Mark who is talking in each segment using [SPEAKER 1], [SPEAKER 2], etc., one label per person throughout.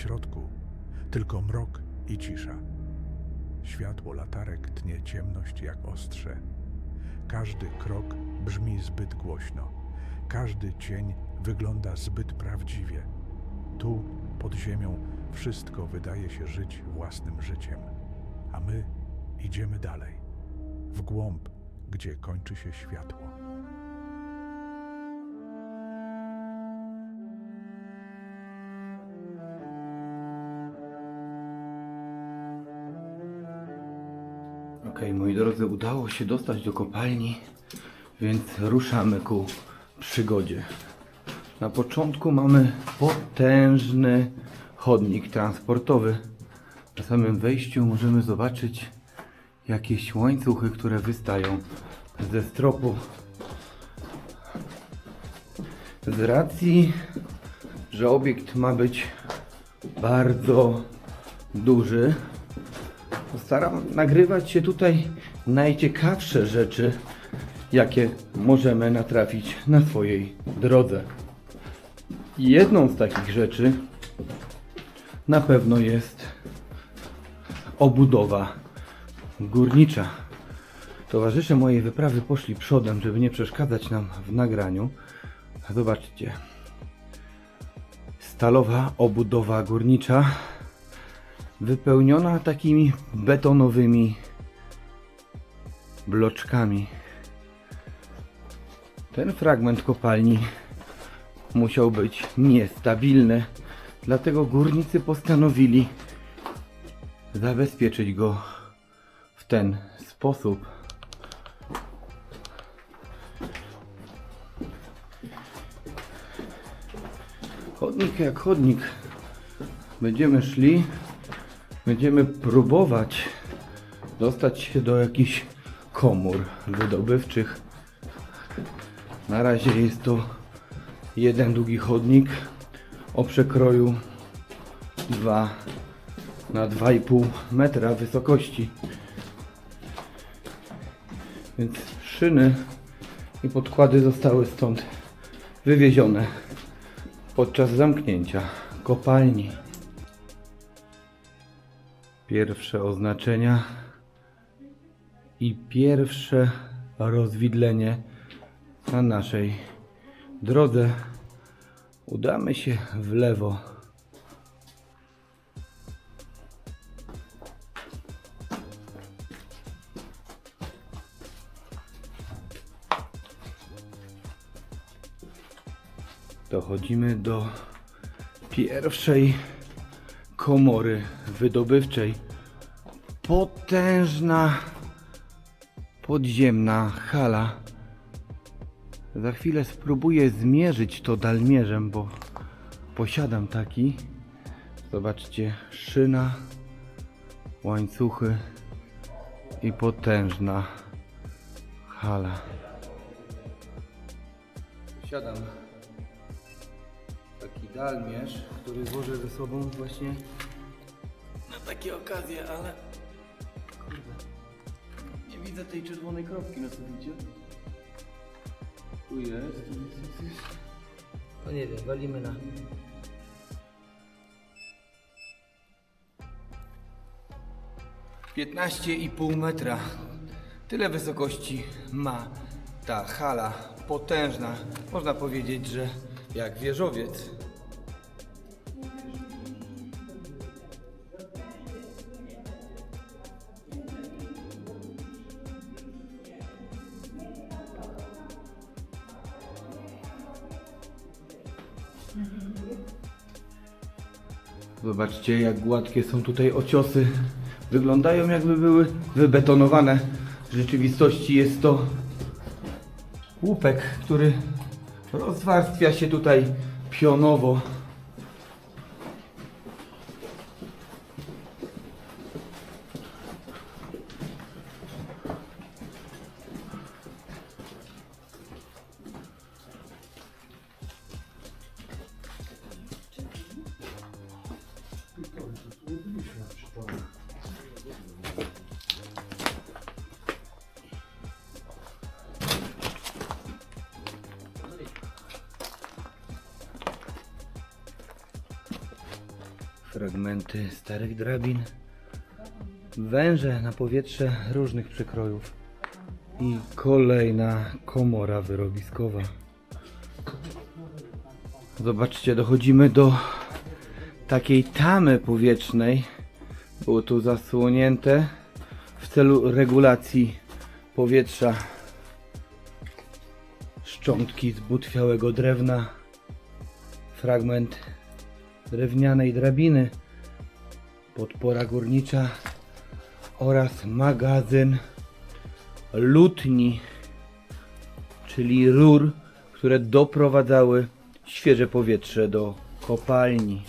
[SPEAKER 1] środku tylko mrok i cisza. Światło latarek tnie ciemność jak ostrze. Każdy krok brzmi zbyt głośno. Każdy cień wygląda zbyt prawdziwie. Tu, pod ziemią, wszystko wydaje się żyć własnym życiem, a my idziemy dalej, w głąb, gdzie kończy się światło.
[SPEAKER 2] Okej, moi drodzy, udało się dostać do kopalni, więc ruszamy ku przygodzie. Na początku mamy potężny chodnik transportowy. Na samym wejściu możemy zobaczyć jakieś łańcuchy, które wystają ze stropu. Z racji, że obiekt ma być bardzo duży, Staram nagrywać się tutaj najciekawsze rzeczy, jakie możemy natrafić na swojej drodze. Jedną z takich rzeczy na pewno jest obudowa górnicza. Towarzysze mojej wyprawy poszli przodem, żeby nie przeszkadzać nam w nagraniu. Zobaczcie. Stalowa obudowa górnicza wypełniona takimi betonowymi bloczkami. Ten fragment kopalni musiał być niestabilny, dlatego górnicy postanowili zabezpieczyć go w ten sposób. Chodnik jak chodnik. Będziemy szli Będziemy próbować dostać się do jakichś komór wydobywczych. Na razie jest to jeden długi chodnik o przekroju 2 na 2,5 metra wysokości. Więc szyny i podkłady zostały stąd wywiezione podczas zamknięcia kopalni. Pierwsze oznaczenia i pierwsze rozwidlenie na naszej drodze. Udamy się w lewo. Dochodzimy do pierwszej komory wydobywczej. Potężna podziemna hala. Za chwilę spróbuję zmierzyć to dalmierzem, bo posiadam taki. Zobaczcie, szyna, łańcuchy i potężna hala. Posiadam taki dalmierz, który złożę ze sobą właśnie na takie okazje, ale kurde, nie widzę tej czerwonej kropki na suficie. Tu jest, tu jest, tu jest. No nie wiem, walimy na... Piętnaście i pół metra. Tyle wysokości ma ta hala. Potężna. Można powiedzieć, że jak wieżowiec. Zobaczcie, jak gładkie są tutaj ociosy. Wyglądają jakby były wybetonowane. W rzeczywistości jest to łupek, który rozwarstwia się tutaj pionowo. Fragmenty starych drabin. Węże na powietrze różnych przekrojów. I kolejna komora wyrobiskowa. Zobaczcie, dochodzimy do takiej tamy powietrznej. Było tu zasłonięte w celu regulacji powietrza. Szczątki z butwiałego drewna. Fragment drewnianej drabiny. Podpora górnicza oraz magazyn lutni, czyli rur, które doprowadzały świeże powietrze do kopalni.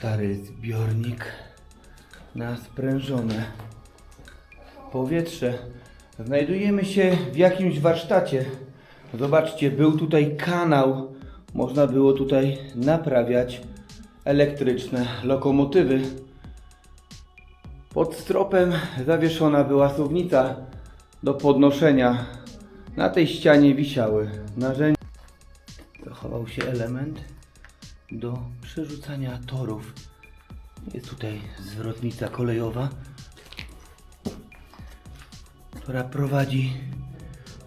[SPEAKER 2] Stary zbiornik na sprężone powietrze. Znajdujemy się w jakimś warsztacie. Zobaczcie, był tutaj kanał. Można było tutaj naprawiać elektryczne lokomotywy. Pod stropem zawieszona była suwnica do podnoszenia. Na tej ścianie wisiały narzędzia. Zachował się element do przerzucania torów. Jest tutaj zwrotnica kolejowa, która prowadzi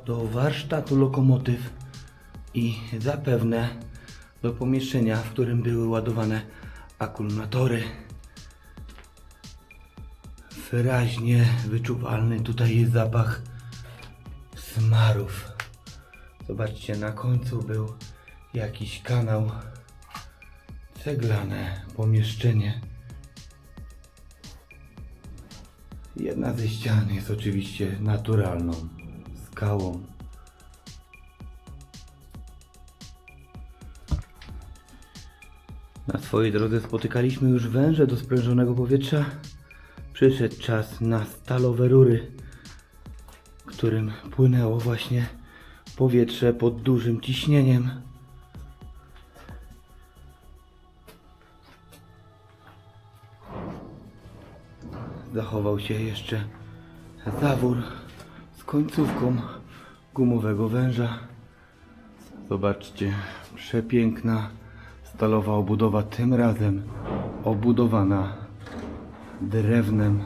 [SPEAKER 2] do warsztatu lokomotyw i zapewne do pomieszczenia, w którym były ładowane akumulatory. Wyraźnie wyczuwalny tutaj jest zapach smarów. Zobaczcie, na końcu był jakiś kanał ceglane pomieszczenie. Jedna ze ścian jest oczywiście naturalną skałą. Na swojej drodze spotykaliśmy już węże do sprężonego powietrza. Przyszedł czas na stalowe rury, którym płynęło właśnie powietrze pod dużym ciśnieniem. zachował się jeszcze zawór z końcówką gumowego węża. Zobaczcie, przepiękna stalowa obudowa, tym razem obudowana drewnem.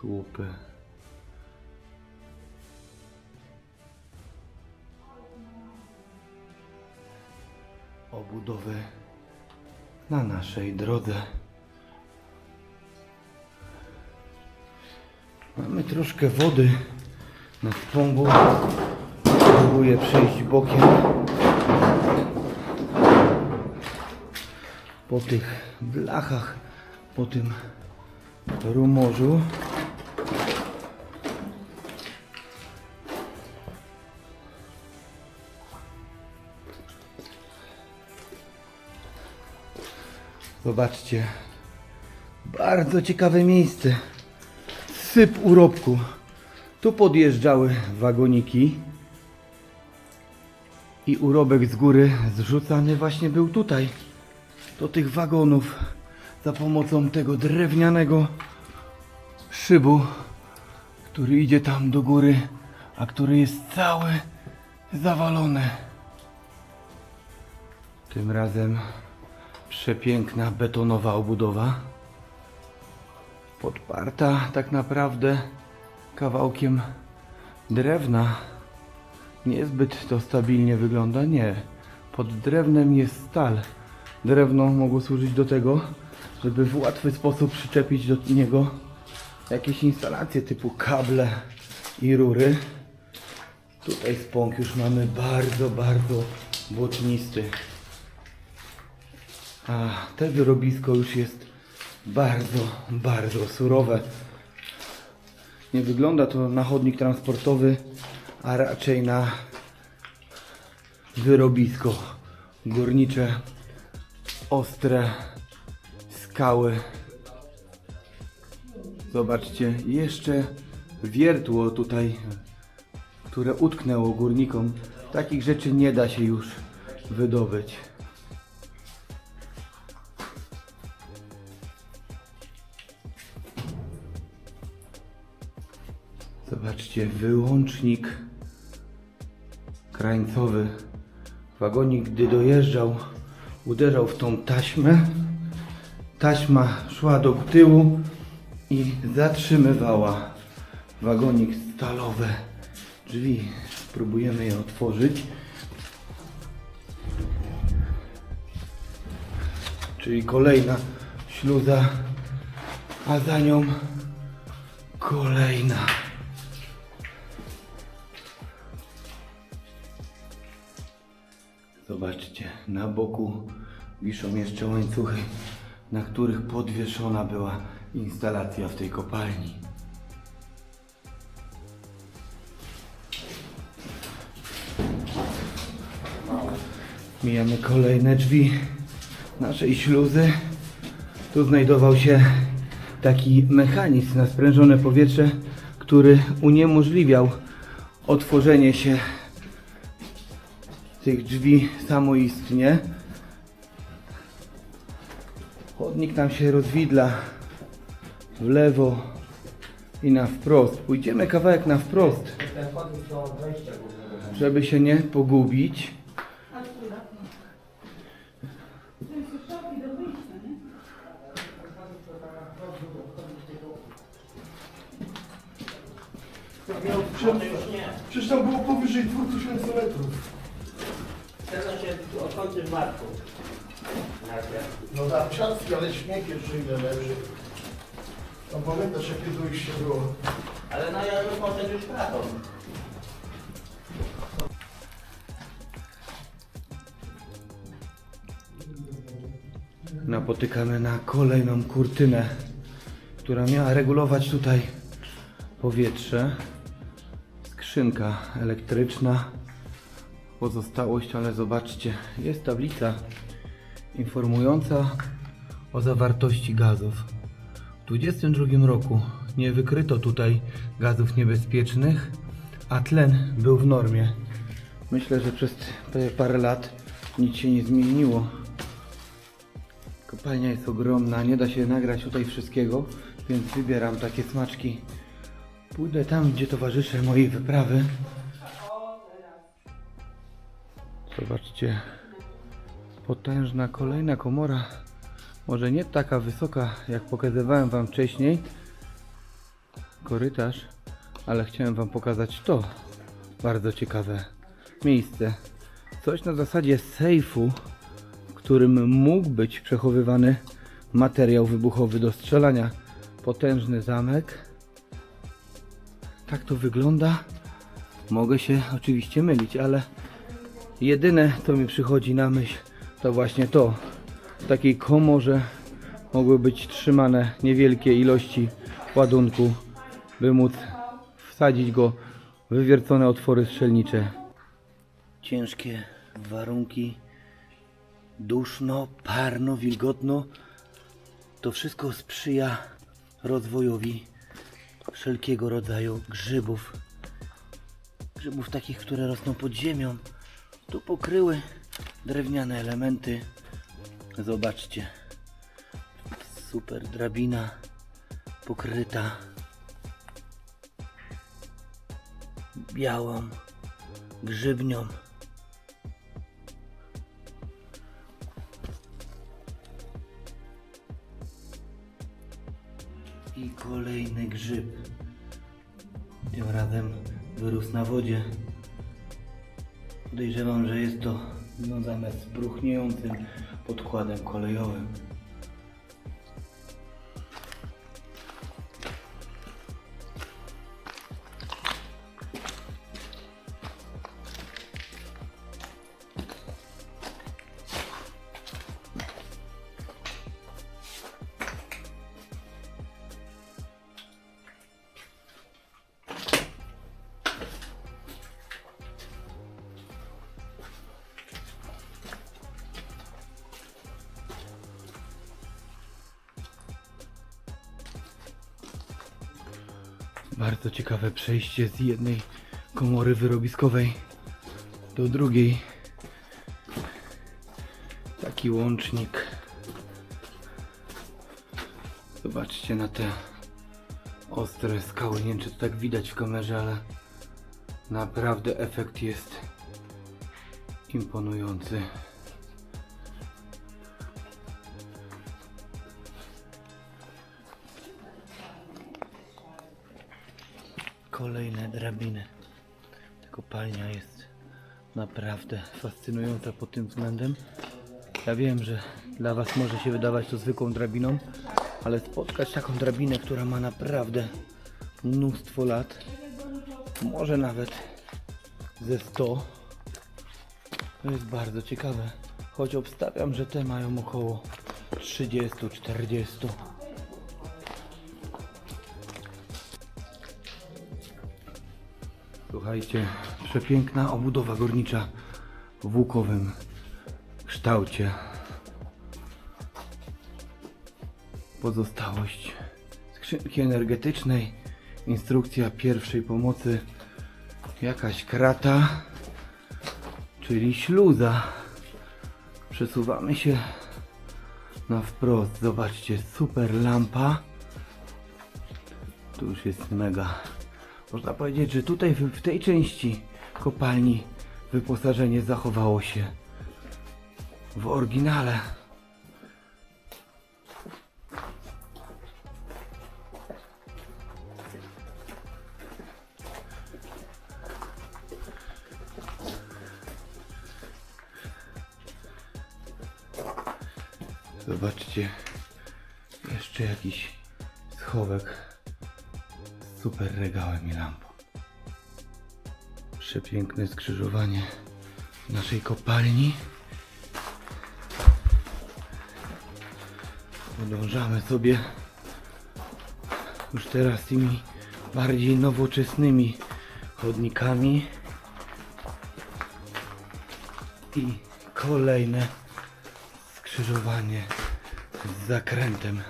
[SPEAKER 2] Słupy. Obudowy na naszej drodze. Mamy troszkę wody na spągu. Próbuję przejść bokiem po tych blachach, po tym rumorzu. Zobaczcie. Bardzo ciekawe miejsce. Syp urobku. Tu podjeżdżały wagoniki. I urobek z góry zrzucany właśnie był tutaj. Do tych wagonów. Za pomocą tego drewnianego szybu, który idzie tam do góry, a który jest cały zawalony. Tym razem Przepiękna betonowa obudowa. Podparta tak naprawdę kawałkiem drewna. Niezbyt to stabilnie wygląda, nie. Pod drewnem jest stal. Drewno mogło służyć do tego, żeby w łatwy sposób przyczepić do niego jakieś instalacje typu kable i rury. Tutaj spąk już mamy bardzo, bardzo błotnisty. A te wyrobisko już jest bardzo, bardzo surowe. Nie wygląda to na chodnik transportowy, a raczej na wyrobisko górnicze, ostre skały. Zobaczcie, jeszcze wiertło tutaj, które utknęło górnikom. Takich rzeczy nie da się już wydobyć. Zobaczcie, wyłącznik krańcowy. Wagonik, gdy dojeżdżał, uderzał w tą taśmę. Taśma szła do tyłu i zatrzymywała wagonik stalowe. Drzwi spróbujemy je otworzyć. Czyli kolejna śluza, a za nią kolejna. Na boku wiszą jeszcze łańcuchy, na których podwieszona była instalacja w tej kopalni. Mijamy kolejne drzwi naszej śluzy. Tu znajdował się taki mechanizm na sprężone powietrze, który uniemożliwiał otworzenie się tych drzwi samoistnie. Chodnik nam się rozwidla w lewo i na wprost. Pójdziemy kawałek na wprost, żeby się nie pogubić.
[SPEAKER 3] Przecież tam było powyżej 2000 metrów.
[SPEAKER 4] Teraz się odchodzę w. Najpierw.
[SPEAKER 3] No da, ciastki, ale jeszcze ile leży. No pamiętasz jakie dojście było?
[SPEAKER 4] Ale no ja wychodzę już kratą.
[SPEAKER 2] Napotykamy na kolejną kurtynę, która miała regulować tutaj powietrze. Skrzynka elektryczna, pozostałość, ale zobaczcie, jest tablica informująca o zawartości gazów. W 2022 roku nie wykryto tutaj gazów niebezpiecznych, a tlen był w normie. Myślę, że przez te parę lat nic się nie zmieniło. Kopalnia jest ogromna, nie da się nagrać tutaj wszystkiego, więc wybieram takie smaczki. Pójdę tam, gdzie towarzysze mojej wyprawy. Zobaczcie, potężna kolejna komora. Może nie taka wysoka, jak pokazywałem Wam wcześniej. Korytarz, ale chciałem Wam pokazać to. Bardzo ciekawe miejsce. Coś na zasadzie sejfu w którym mógł być przechowywany materiał wybuchowy do strzelania. Potężny zamek. Tak to wygląda. Mogę się oczywiście mylić, ale jedyne co mi przychodzi na myśl to właśnie to. W takiej komorze mogły być trzymane niewielkie ilości ładunku, by móc wsadzić go w wywiercone otwory strzelnicze. Ciężkie warunki duszno, parno, wilgotno. To wszystko sprzyja rozwojowi wszelkiego rodzaju grzybów. Grzybów takich, które rosną pod ziemią. Tu pokryły drewniane elementy. Zobaczcie. Super drabina pokryta białą grzybnią. I kolejny grzyb. Tym razem wyrósł na wodzie. Podejrzewam, że jest to związane z bruchniejącym podkładem kolejowym. Bardzo ciekawe przejście z jednej komory wyrobiskowej do drugiej. Taki łącznik. Zobaczcie na te ostre skały. Nie wiem, czy to tak widać w kamerze, ale naprawdę efekt jest imponujący. Kolejne drabiny. Ta kopalnia jest naprawdę fascynująca pod tym względem. Ja wiem, że dla Was może się wydawać to zwykłą drabiną, ale spotkać taką drabinę, która ma naprawdę mnóstwo lat, może nawet ze 100, to jest bardzo ciekawe. Choć obstawiam, że te mają około 30-40. Słuchajcie, przepiękna obudowa górnicza w łukowym kształcie. Pozostałość skrzynki energetycznej, instrukcja pierwszej pomocy, jakaś krata, czyli śluza. Przesuwamy się na wprost. Zobaczcie, super lampa. Tu już jest mega. Można powiedzieć, że tutaj w, w tej części kopalni wyposażenie zachowało się w oryginale. Zobaczcie, jeszcze jakiś schowek super regałem i lampą. Przepiękne skrzyżowanie naszej kopalni. Podążamy sobie już teraz tymi bardziej nowoczesnymi chodnikami. I kolejne skrzyżowanie z zakrętem.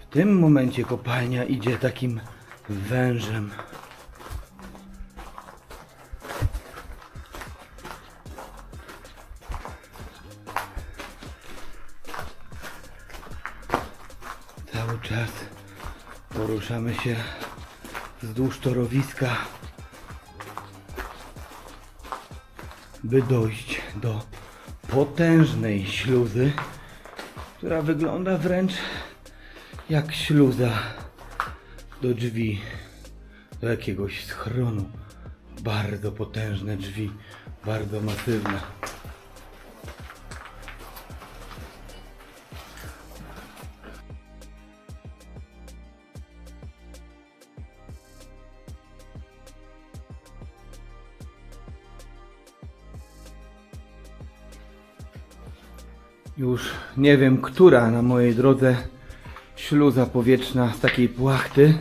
[SPEAKER 2] W tym momencie kopalnia idzie takim wężem. Cały czas poruszamy się wzdłuż torowiska, by dojść do potężnej śluzy, która wygląda wręcz jak śluza do drzwi, do jakiegoś schronu. Bardzo potężne drzwi, bardzo masywne. Już nie wiem, która na mojej drodze śluza powietrzna z takiej płachty,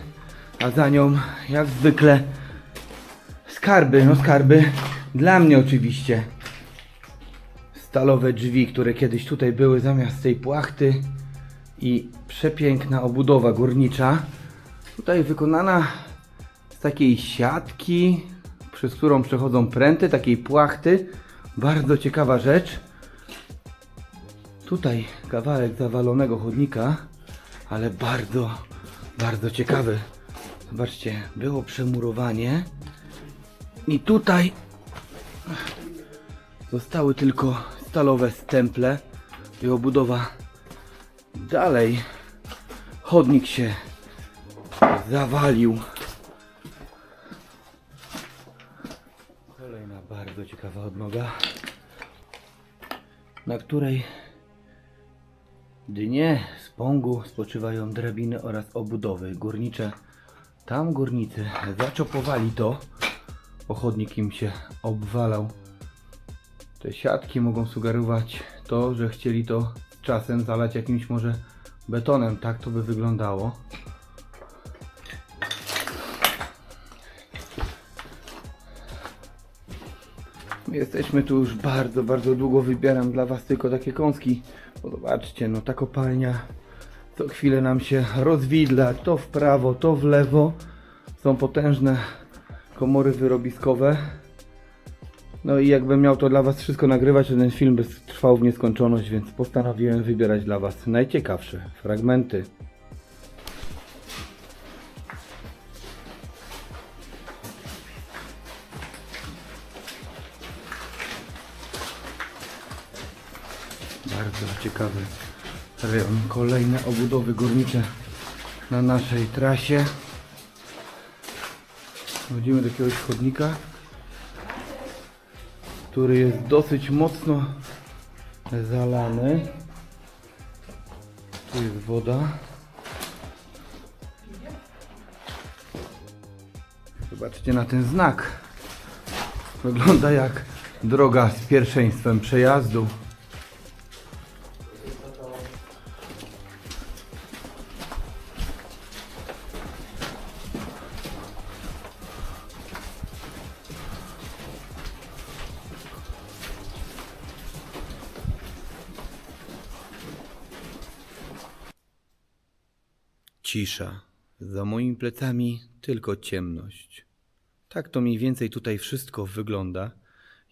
[SPEAKER 2] a za nią jak zwykle skarby, no skarby dla mnie oczywiście. Stalowe drzwi, które kiedyś tutaj były zamiast tej płachty i przepiękna obudowa górnicza. Tutaj wykonana z takiej siatki, przez którą przechodzą pręty, takiej płachty. Bardzo ciekawa rzecz. Tutaj kawałek zawalonego chodnika, ale bardzo, bardzo ciekawy. Zobaczcie, było przemurowanie i tutaj zostały tylko stalowe stemple i obudowa. Dalej chodnik się zawalił. Kolejna bardzo ciekawa odnoga, na której dnie spągu spoczywają drabiny oraz obudowy górnicze. Tam górnicy zaczopowali to, bo chodnik im się obwalał. Te siatki mogą sugerować to, że chcieli to czasem zalać jakimś może betonem. Tak to by wyglądało. Jesteśmy tu już bardzo, bardzo długo. Wybieram dla Was tylko takie kąski. Bo zobaczcie, no ta kopalnia Co chwilę nam się rozwidla, to w prawo, to w lewo. Są potężne komory wyrobiskowe. No i jakbym miał to dla Was wszystko nagrywać, to ten film by trwał w nieskończoność, więc postanowiłem wybierać dla Was najciekawsze fragmenty. Bardzo ciekawy rejon. Kolejne obudowy górnicze na naszej trasie. Wchodzimy do jakiegoś chodnika, który jest dosyć mocno zalany. Tu jest woda. Zobaczcie na ten znak. Wygląda jak droga z pierwszeństwem przejazdu. Cisza. Za moimi plecami tylko ciemność. Tak to mniej więcej tutaj wszystko wygląda.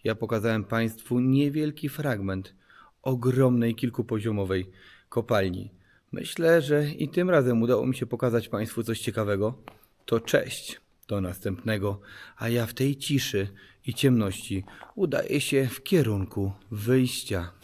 [SPEAKER 2] Ja pokazałem Państwu niewielki fragment ogromnej kilkupoziomowej kopalni. Myślę, że i tym razem udało mi się pokazać Państwu coś ciekawego. To cześć, do następnego, a ja w tej ciszy i ciemności udaję się w kierunku wyjścia.